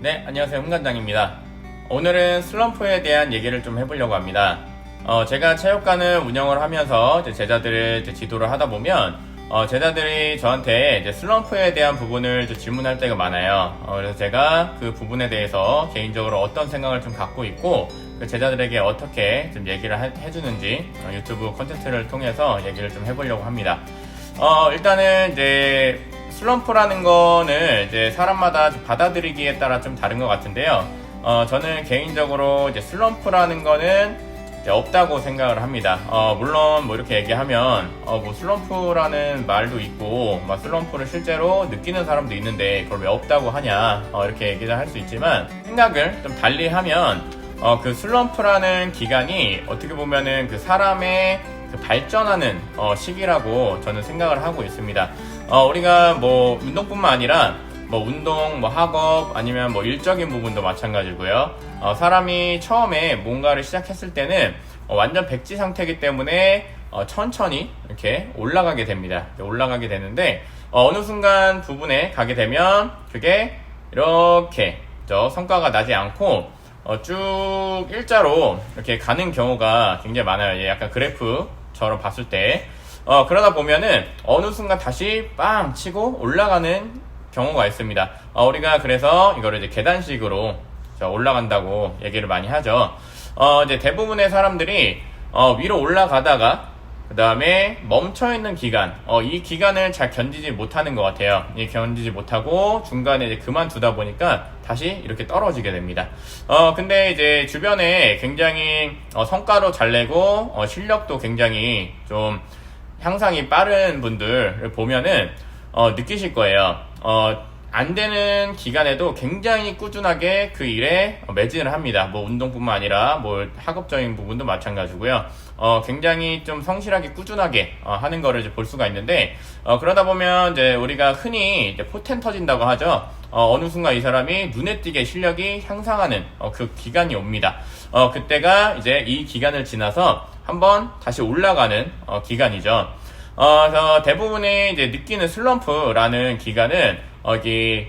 네, 안녕하세요. 홍관장입니다. 오늘은 슬럼프에 대한 얘기를 좀 해보려고 합니다. 어, 제가 체육관을 운영을 하면서 제자들을 지도를 하다 보면 어, 제자들이 저한테 슬럼프에 대한 부분을 질문할 때가 많아요. 어, 그래서 제가 그 부분에 대해서 개인적으로 어떤 생각을 좀 갖고 있고 그 제자들에게 어떻게 좀 얘기를 해- 해주는지 어, 유튜브 콘텐츠를 통해서 얘기를 좀 해보려고 합니다. 어, 일단은 이제 슬럼프라는 거는 이제 사람마다 좀 받아들이기에 따라 좀 다른 것 같은데요. 어, 저는 개인적으로 이제 슬럼프라는 거는 이제 없다고 생각을 합니다. 어, 물론 뭐 이렇게 얘기하면 어, 뭐 슬럼프라는 말도 있고 막 슬럼프를 실제로 느끼는 사람도 있는데 그걸 왜 없다고 하냐 어, 이렇게 얘기를 할 수 있지만 생각을 좀 달리 하면 어, 그 슬럼프라는 기간이 어떻게 보면은 그 사람의 그 발전하는 어, 시기라고 저는 생각을 하고 있습니다. 어, 우리가 뭐 운동뿐만 아니라 뭐 운동, 뭐 학업 아니면 뭐 일적인 부분도 마찬가지고요. 어, 사람이 처음에 뭔가를 시작했을 때는 어, 완전 백지 상태이기 때문에 어, 천천히 이렇게 올라가게 됩니다. 올라가게 되는데 어, 느 순간 부분에 가게 되면 그게 이렇게 저 성과가 나지 않고 어, 쭉 일자로 이렇게 가는 경우가 굉장히 많아요. 예, 약간 그래프처럼 봤을 때. 어, 그러다 보면은 어느 순간 다시 빵 치고 올라가는 경우가 있습니다. 어, 우리가 그래서 이거를 이제 계단식으로 저 올라간다고 얘기를 많이 하죠. 어, 이제 대부분의 사람들이 어, 위로 올라가다가 그 다음에 멈춰있는 기간, 어, 이 기간을 잘 견디지 못하는 것 같아요. 이 견디지 못하고 중간에 이제 그만두다 보니까 다시 이렇게 떨어지게 됩니다. 어, 근데 이제 주변에 굉장히 어, 성과로 잘 내고 어, 실력도 굉장히 좀 향상이 빠른 분들을 보면은 어, 느끼실 거예요. 어, 안 되는 기간에도 굉장히 꾸준하게 그 일에 매진을 합니다. 뭐 운동뿐만 아니라 뭐 학업적인 부분도 마찬가지고요. 어, 굉장히 좀 성실하게 꾸준하게 어, 하는 거를 볼 수가 있는데 어, 그러다 보면 이제 우리가 흔히 이제 포텐 터진다고 하죠. 어, 어느 순간 이 사람이 눈에 띄게 실력이 향상하는 어, 그 기간이 옵니다. 어, 그때가 이제 이 기간을 지나서 한번 다시 올라가는 어, 기간이죠. 어, 그래서 대부분이 이제 느끼는 슬럼프라는 기간은 어, 이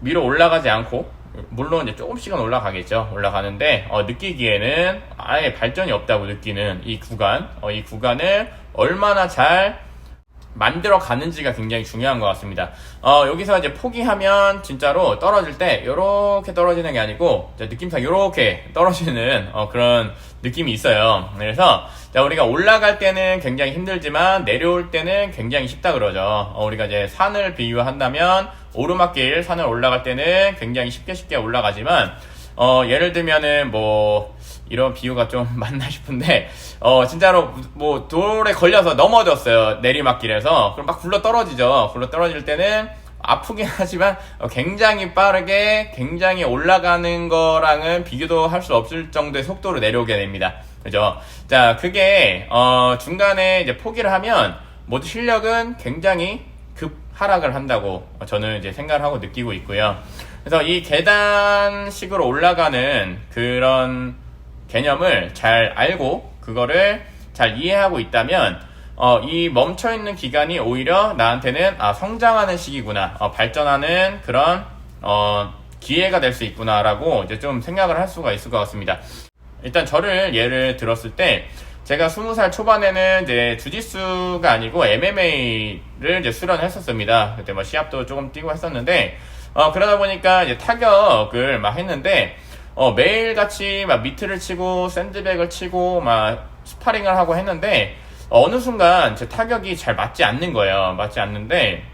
위로 올라가지 않고 물론 이제 조금씩은 올라가겠죠. 올라가는데 어, 느끼기에는 아예 발전이 없다고 느끼는 이 구간, 어, 이 구간을 얼마나 잘 만들어 가는지가 굉장히 중요한 것 같습니다. 어, 여기서 이제 포기하면 진짜로 떨어질 때 이렇게 떨어지는 게 아니고 느낌상 이렇게 떨어지는 어, 그런 느낌이 있어요. 그래서 자, 우리가 올라갈 때는 굉장히 힘들지만 내려올 때는 굉장히 쉽다 그러죠. 어, 우리가 이제 산을 비유한다면 오르막길 산을 올라갈 때는 굉장히 쉽게 쉽게 올라가지만 어, 예를 들면은 뭐 이런 비유가 좀 맞나 싶은데 어 진짜로 뭐 돌에 걸려서 넘어졌어요 내리막길에서. 그럼 막 굴러 떨어지죠. 굴러 떨어질 때는 아프긴 하지만 어, 굉장히 빠르게 굉장히 올라가는 거랑은 비교도 할 수 없을 정도의 속도로 내려오게 됩니다. 그죠? 자 그게 어 중간에 이제 포기를 하면 모두 실력은 굉장히 급 하락을 한다고 저는 이제 생각을 하고 느끼고 있고요. 그래서 이 계단식으로 올라가는 그런 개념을 잘 알고 그거를 잘 이해하고 있다면 어, 이 멈춰 있는 기간이 오히려 나한테는 아, 성장하는 시기구나, 어, 발전하는 그런 어, 기회가 될 수 있구나라고 이제 좀 생각을 할 수가 있을 것 같습니다. 일단 저를 예를 들었을 때 제가 20살 초반에는 이제 주짓수가 아니고 MMA를 이제 수련했었습니다. 그때 뭐 시합도 조금 뛰고 했었는데 어, 그러다 보니까 이제 타격을 막 했는데 어, 매일같이 막 미트를 치고 샌드백을 치고 막 스파링을 하고 했는데 어, 느 순간 제 타격이 잘 맞지 않는 거예요. 맞지 않는데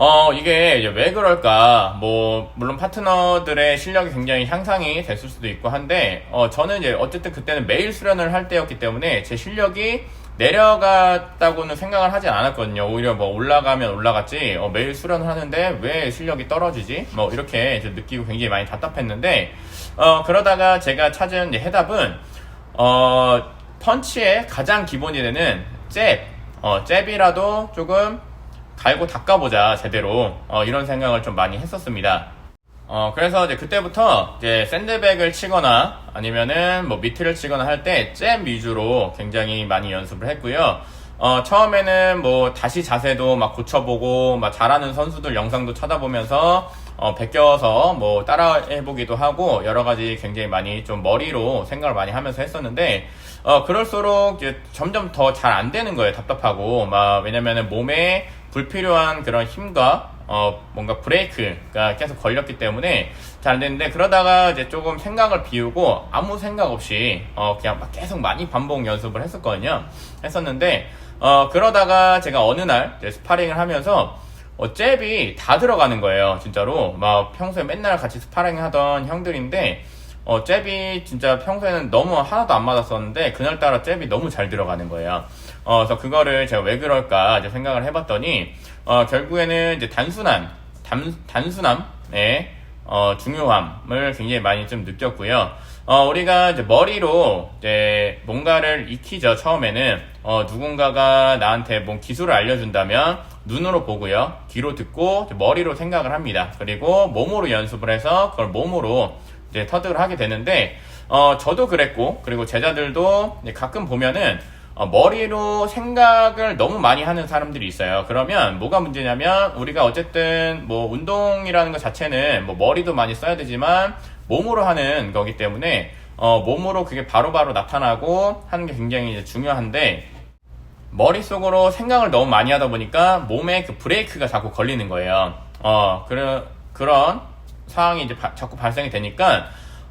어, 이게 왜 그럴까? 뭐, 물론 파트너들의 실력이 굉장히 향상이 됐을 수도 있고 한데, 어, 저는 이제 어쨌든 그때는 매일 수련을 할 때였기 때문에 제 실력이 내려갔다고는 생각을 하진 않았거든요. 오히려 뭐 올라가면 올라갔지, 어, 매일 수련을 하는데 왜 실력이 떨어지지? 뭐, 이렇게 느끼고 굉장히 많이 답답했는데, 어, 그러다가 제가 찾은 해답은, 어, 펀치의 가장 기본이 되는 잽, 어, 잽이라도 조금 갈고 닦아보자 제대로 어, 이런 생각을 좀 많이 했었습니다. 어, 그래서 이제 그때부터 이제 샌드백을 치거나 아니면은 뭐 미트를 치거나 할 때 잼 위주로 굉장히 많이 연습을 했고요. 어, 처음에는 뭐 다시 자세도 막 고쳐보고 막 잘하는 선수들 영상도 찾아보면서 어, 베껴서 뭐 따라 해보기도 하고 여러 가지 굉장히 많이 좀 머리로 생각을 많이 하면서 했었는데 어, 그럴수록 이제 점점 더 잘 안 되는 거예요. 답답하고 막 왜냐면은 몸에 불필요한 그런 힘과 어, 뭔가 브레이크가 계속 걸렸기 때문에 잘안 되는데 그러다가 이제 조금 생각을 비우고 아무 생각 없이 어, 그냥 막 계속 많이 반복 연습을 했었거든요. 했었는데 어, 그러다가 제가 어느 날 스파링을 하면서 어, 잽이 다 들어가는 거예요, 진짜로. 막 평소에 맨날 같이 스파링 하던 형들인데, 어, 잽이 진짜 평소에는 너무 하나도 안 맞았었는데, 그날따라 잽이 너무 잘 들어가는 거예요. 어, 그래서 그거를 제가 왜 그럴까 이제 생각을 해봤더니, 어, 결국에는 이제 단순한, 단, 단순함의, 어, 중요함을 굉장히 많이 좀 느꼈고요. 어, 우리가 이제 머리로 이제 뭔가를 익히죠, 처음에는. 어, 누군가가 나한테 뭔 기술을 알려준다면 눈으로 보고요. 귀로 듣고 머리로 생각을 합니다. 그리고 몸으로 연습을 해서 그걸 몸으로 이제 터득을 하게 되는데, 어, 저도 그랬고, 그리고 제자들도 가끔 보면은 어, 머리로 생각을 너무 많이 하는 사람들이 있어요. 그러면 뭐가 문제냐면 우리가 어쨌든 뭐 운동이라는 것 자체는 뭐 머리도 많이 써야 되지만 몸으로 하는 거기 때문에 어, 몸으로 그게 바로바로 나타나고 하는 게 굉장히 이제 중요한데 머릿속으로 생각을 너무 많이 하다 보니까 몸에 그 브레이크가 자꾸 걸리는 거예요. 어, 그런, 그런 상황이 이제 바- 자꾸 발생이 되니까,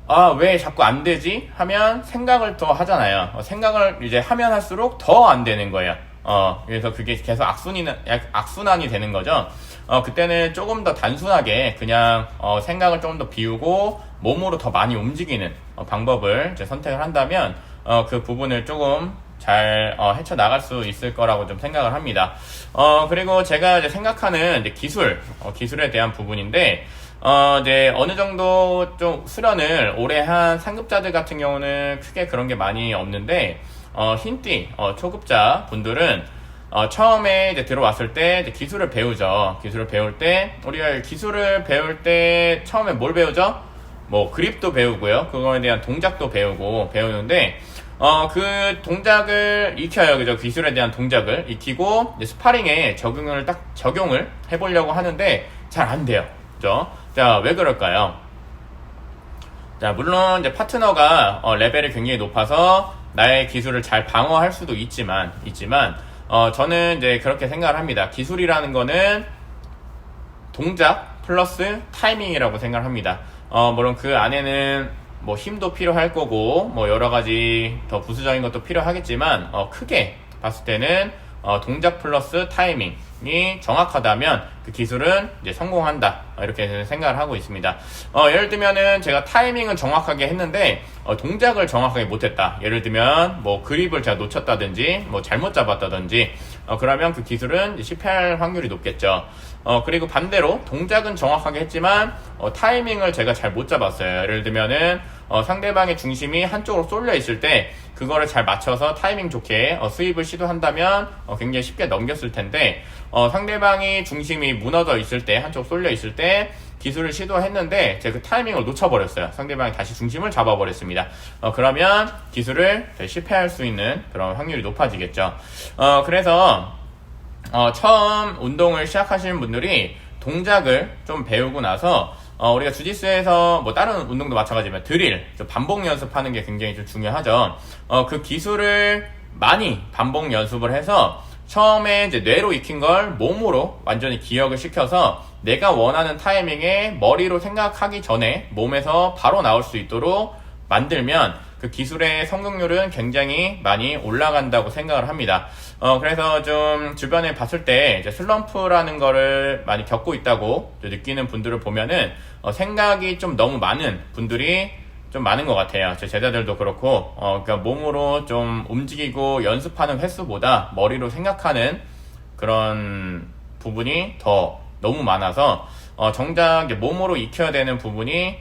아, 왜 자꾸 안 되지? 하면 생각을 더 하잖아요. 어, 생각을 이제 하면 할수록 더 안 되는 거예요. 어, 그래서 그게 계속 악순이, 악순환이 되는 거죠. 어, 그때는 조금 더 단순하게 그냥, 어, 생각을 조금 더 비우고 몸으로 더 많이 움직이는 어, 방법을 이제 선택을 한다면, 어, 그 부분을 조금 잘 어, 헤쳐나갈 수 있을 거라고 좀 생각을 합니다. 어, 그리고 제가 이제 생각하는 이제 기술, 어, 기술에 대한 부분인데, 어, 이제 어느 정도 좀 수련을 오래 한 상급자들 같은 경우는 크게 그런 게 많이 없는데, 어, 흰띠, 어, 초급자 분들은 어, 처음에 이제 들어왔을 때 이제 기술을 배우죠. 기술을 배울 때, 우리가 기술을 배울 때 처음에 뭘 배우죠? 뭐 그립도 배우고요. 그거에 대한 동작도 배우고 배우는데 어 그 동작을 익혀요. 그죠? 기술에 대한 동작을 익히고 스파링에 적용을 딱 적용을 해보려고 하는데 잘 안 돼요. 그죠? 자, 왜 그럴까요? 자, 물론 이제 파트너가 어, 레벨이 굉장히 높아서 나의 기술을 잘 방어할 수도 있지만 있지만 어, 저는 이제 그렇게 생각을 합니다. 기술이라는 거는 동작 플러스 타이밍이라고 생각을 합니다. 어, 물론 그 안에는 뭐 힘도 필요할 거고, 뭐 여러 가지 더 부수적인 것도 필요하겠지만, 어, 크게 봤을 때는 어, 동작 플러스 타이밍이 정확하다면 그 기술은 이제 성공한다. 어, 이렇게 생각을 하고 있습니다. 어, 예를 들면은 제가 타이밍은 정확하게 했는데, 어, 동작을 정확하게 못했다. 예를 들면, 뭐 그립을 제가 놓쳤다든지, 뭐 잘못 잡았다든지, 어, 그러면 그 기술은 실패할 확률이 높겠죠. 어, 그리고 반대로 동작은 정확하게 했지만 어, 타이밍을 제가 잘 못 잡았어요. 예를 들면은 어, 상대방의 중심이 한쪽으로 쏠려 있을 때 그거를 잘 맞춰서 타이밍 좋게 어, 스윕을 시도한다면 어, 굉장히 쉽게 넘겼을 텐데 어, 상대방이 중심이 무너져 있을 때 한쪽 쏠려 있을 때 기술을 시도했는데 제가 그 타이밍을 놓쳐버렸어요. 상대방이 다시 중심을 잡아버렸습니다. 어, 그러면 기술을 실패할 수 있는 그런 확률이 높아지겠죠. 어, 그래서 어, 처음 운동을 시작하시는 분들이 동작을 좀 배우고 나서 어, 우리가 주짓수에서 뭐 다른 운동도 마찬가지지만 드릴, 좀 반복 연습하는 게 굉장히 좀 중요하죠. 어, 그 기술을 많이 반복 연습을 해서 처음에 이제 뇌로 익힌 걸 몸으로 완전히 기억을 시켜서 내가 원하는 타이밍에 머리로 생각하기 전에 몸에서 바로 나올 수 있도록 만들면 그 기술의 성공률은 굉장히 많이 올라간다고 생각을 합니다. 어, 그래서 좀 주변에 봤을 때 이제 슬럼프라는 거를 많이 겪고 있다고 느끼는 분들을 보면은 어, 생각이 좀 너무 많은 분들이 좀 많은 것 같아요. 제 제자들도 그렇고, 어, 그러니까 몸으로 좀 움직이고 연습하는 횟수보다 머리로 생각하는 그런 부분이 더 너무 많아서, 어, 정작 몸으로 익혀야 되는 부분이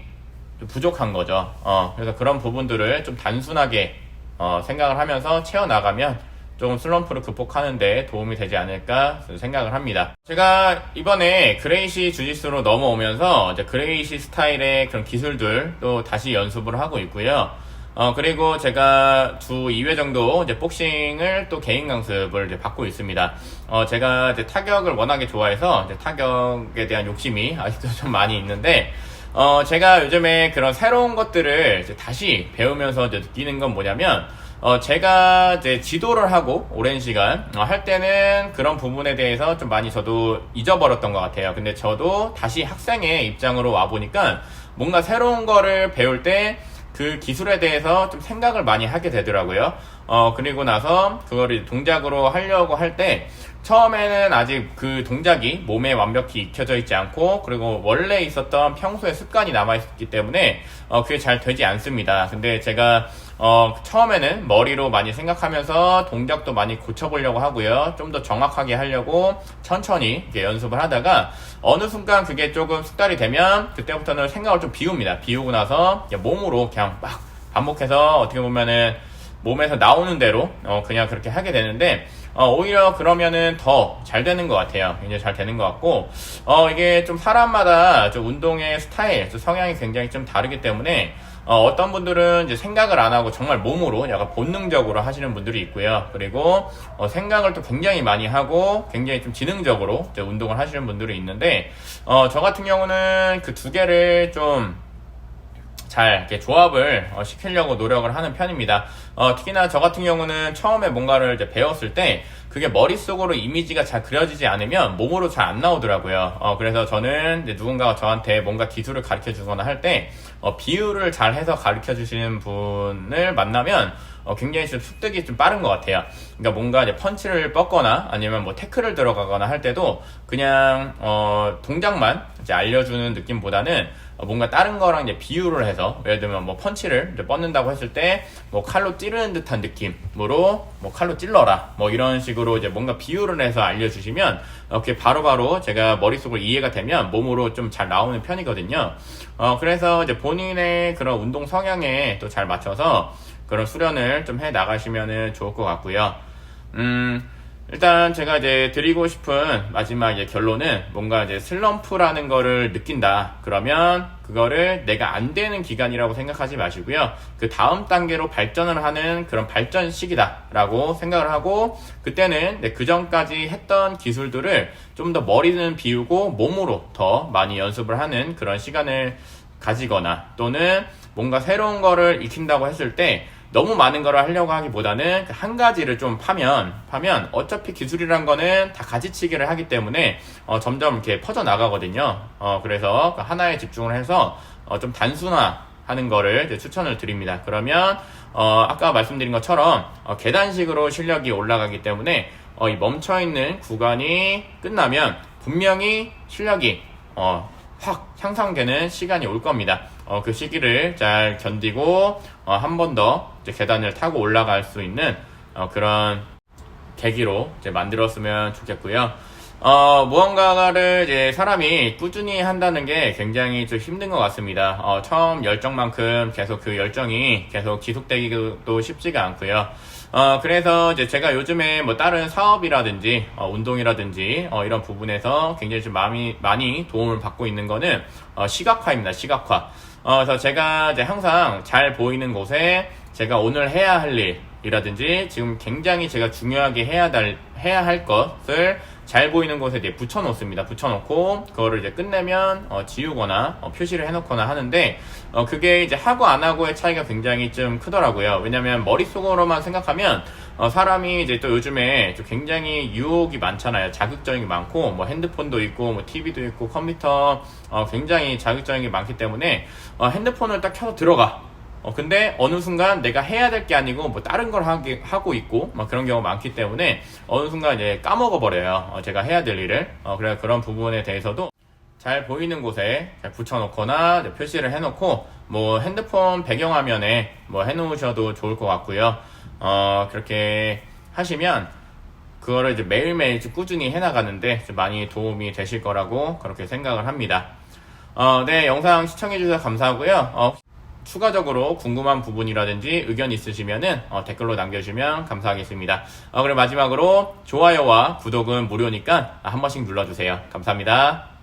좀 부족한 거죠. 어, 그래서 그런 부분들을 좀 단순하게 어, 생각을 하면서 채워나가면 좀 슬럼프를 극복하는데 도움이 되지 않을까 생각을 합니다. 제가 이번에 그레이시 주짓수로 넘어오면서 이제 그레이시 스타일의 그런 기술들 또 다시 연습을 하고 있고요. 어, 그리고 제가 주 2회 정도 이제 복싱을 또 개인 강습을 이제 받고 있습니다. 어, 제가 이제 타격을 워낙에 좋아해서 이제 타격에 대한 욕심이 아직도 좀 많이 있는데, 어, 제가 요즘에 그런 새로운 것들을 이제 다시 배우면서 이제 느끼는 건 뭐냐면, 어, 제가 이제 지도를 하고 오랜 시간 어, 할 때는 그런 부분에 대해서 좀 많이 저도 잊어버렸던 것 같아요. 근데 저도 다시 학생의 입장으로 와 보니까 뭔가 새로운 거를 배울 때 그 기술에 대해서 좀 생각을 많이 하게 되더라고요. 어, 그리고 나서 그거를 동작으로 하려고 할 때 처음에는 아직 그 동작이 몸에 완벽히 익혀져 있지 않고 그리고 원래 있었던 평소의 습관이 남아있기 때문에 어, 그게 잘 되지 않습니다. 근데 제가 어, 처음에는 머리로 많이 생각하면서 동작도 많이 고쳐보려고 하고요. 좀 더 정확하게 하려고 천천히 연습을 하다가 어느 순간 그게 조금 숙달이 되면 그때부터는 생각을 좀 비웁니다. 비우고 나서 몸으로 그냥 막 반복해서 어떻게 보면은 몸에서 나오는 대로 어, 그냥 그렇게 하게 되는데 어, 오히려 그러면은 더 잘 되는 것 같아요. 굉장히 잘 되는 것 같고 어, 이게 좀 사람마다 좀 운동의 스타일, 좀 성향이 굉장히 좀 다르기 때문에 어, 떤 분들은 이제 생각을 안 하고 정말 몸으로 약간 본능적으로 하시는 분들이 있고요. 그리고 어, 생각을 또 굉장히 많이 하고 굉장히 좀 지능적으로 운동을 하시는 분들이 있는데 어, 저 같은 경우는 그 두 개를 좀 잘 이렇게 조합을 어, 시키려고 노력을 하는 편입니다. 어, 특히나 저 같은 경우는 처음에 뭔가를 이제 배웠을 때 그게 머릿속으로 이미지가 잘 그려지지 않으면 몸으로 잘 안 나오더라고요. 어, 그래서 저는 누군가가 저한테 뭔가 기술을 가르쳐 주거나 할때 어, 비율을 잘 해서 가르쳐 주시는 분을 만나면 어, 굉장히 좀 습득이 좀 빠른 것 같아요. 그러니까 뭔가 이제 펀치를 뻗거나 아니면 뭐 태클을 들어가거나 할 때도 그냥 어, 동작만 이제 알려주는 느낌보다는 어, 뭔가 다른 거랑 이제 비유를 해서 예를 들면 뭐 펀치를 이제 뻗는다고 했을 때 뭐 칼로 찌르는 듯한 느낌으로 뭐 칼로 찔러라 뭐 이런 식으로 이제 뭔가 비유를 해서 알려주시면 이렇게 바로바로 제가 머릿속으로 이해가 되면 몸으로 좀 잘 나오는 편이거든요. 어 그래서 이제 본인의 그런 운동 성향에 또 잘 맞춰서 그런 수련을 좀 해 나가시면 좋을 것 같고요. 음, 일단 제가 이제 드리고 싶은 마지막 결론은 뭔가 이제 슬럼프라는 거를 느낀다. 그러면 그거를 내가 안 되는 기간이라고 생각하지 마시고요. 그 다음 단계로 발전을 하는 그런 발전 시기다라고 생각을 하고 그때는 네, 그 전까지 했던 기술들을 좀 더 머리는 비우고 몸으로 더 많이 연습을 하는 그런 시간을 가지거나 또는 뭔가 새로운 거를 익힌다고 했을 때 너무 많은 걸 하려고 하기보다는 그 한 가지를 좀 파면 파면 어차피 기술이란 거는 다 가지치기를 하기 때문에 어, 점점 이렇게 퍼져 나가거든요. 어, 그래서 그 하나에 집중을 해서 어, 좀 단순화 하는 거를 추천을 드립니다. 그러면 어, 아까 말씀드린 것처럼 어, 계단식으로 실력이 올라가기 때문에 어, 이 멈춰 있는 구간이 끝나면 분명히 실력이 어, 확 향상되는 시간이 올 겁니다. 어, 그 시기를 잘 견디고 어, 한 번 더 계단을 타고 올라갈 수 있는 어, 그런 계기로 만들었으면 좋겠고요. 어, 무언가를 이제 사람이 꾸준히 한다는 게 굉장히 좀 힘든 것 같습니다. 어, 처음 열정만큼 계속 그 열정이 계속 지속되기도 쉽지가 않고요. 어, 그래서 이제 제가 요즘에 뭐 다른 사업이라든지, 어, 운동이라든지, 어, 이런 부분에서 굉장히 좀 많이, 많이 도움을 받고 있는 거는, 어, 시각화입니다. 시각화. 어, 그래서 제가 이제 항상 잘 보이는 곳에 제가 오늘 해야 할 일 이라든지, 지금 굉장히 제가 중요하게 해야 할, 해야 할 것을 잘 보이는 곳에 이제 붙여놓습니다. 붙여놓고 그거를 이제 끝내면 어, 지우거나 어, 표시를 해놓거나 하는데 어, 그게 이제 하고 안 하고의 차이가 굉장히 좀 크더라고요. 왜냐면 머릿속으로만 생각하면 어, 사람이 이제 또 요즘에 좀 굉장히 유혹이 많잖아요. 자극적인 게 많고 뭐 핸드폰도 있고 뭐 TV도 있고 컴퓨터 어, 굉장히 자극적인 게 많기 때문에 어, 핸드폰을 딱 켜서 들어가. 어, 근데 어느 순간 내가 해야 될 게 아니고 뭐 다른 걸 하기, 하고 있고 막 그런 경우가 많기 때문에 어느 순간 이제 까먹어 버려요. 어, 제가 해야 될 일을. 어, 그래 그런 부분에 대해서도 잘 보이는 곳에 잘 붙여놓거나 표시를 해놓고 뭐 핸드폰 배경화면에 뭐 해놓으셔도 좋을 것 같고요. 어, 그렇게 하시면 그거를 이제 매일매일 꾸준히 해나가는데 많이 도움이 되실 거라고 그렇게 생각을 합니다. 어, 네, 영상 시청해주셔서 감사하고요. 어, 추가적으로 궁금한 부분이라든지 의견 있으시면은 어, 댓글로 남겨주시면 감사하겠습니다. 어, 그리고 마지막으로 좋아요와 구독은 무료니까 한 번씩 눌러주세요. 감사합니다.